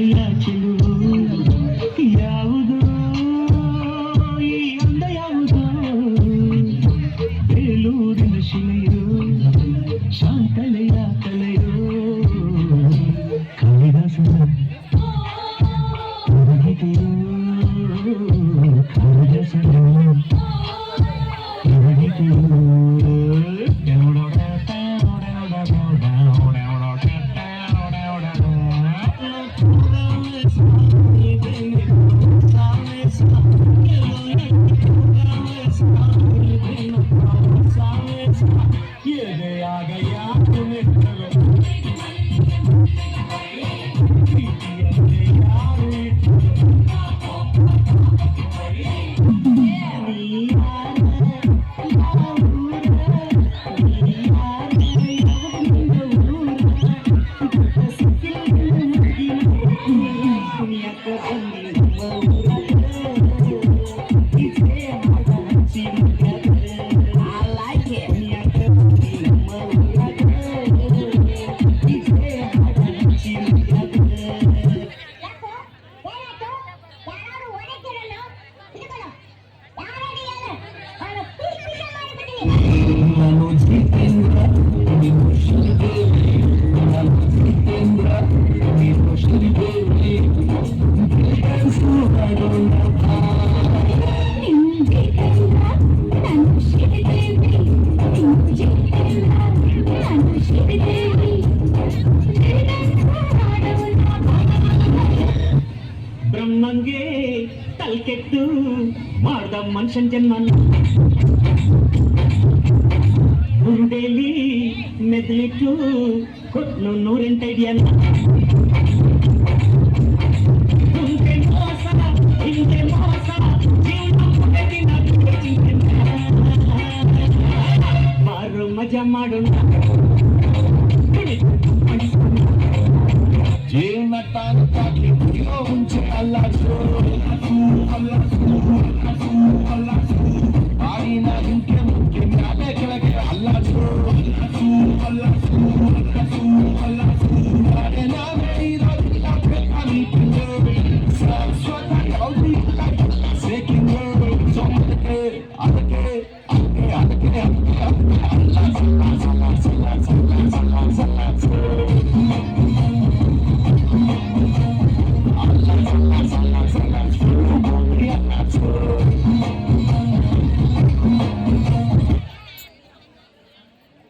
ಆಸೆಯ ಚೆಲುವು ಯಾವುದು ಈ ಅಂದ ಯಾವುದು ಬೇಲೂರಿನ ಶಿಲೆಯು ಶಾಂತಲೆಯ ಕಲೆಯೋ ಕಾಳಿದಾಸನ ಗೀತೆಯೋ ಕಾಳಿದಾಸನ na ko kundi ಬ್ರಹ್ಮಂಗೆ ತಲ್ಕೆಟ್ಟು ಮಾಡ್ದ ಮನುಷ್ಯನ್ ಜನ್ಮ ಗುಂಡೇಲಿ ಮೆದ್ಲಿಟ್ಟು ಕೊಟ್ನು ನೂರೆಂಟು ಐಡಿಯನ್ನ ಮಾರು ಮಜಾ ಮಾಡೋಣ. ಜೀವನ ತಾನು ತಾಕಿ ಜೋರು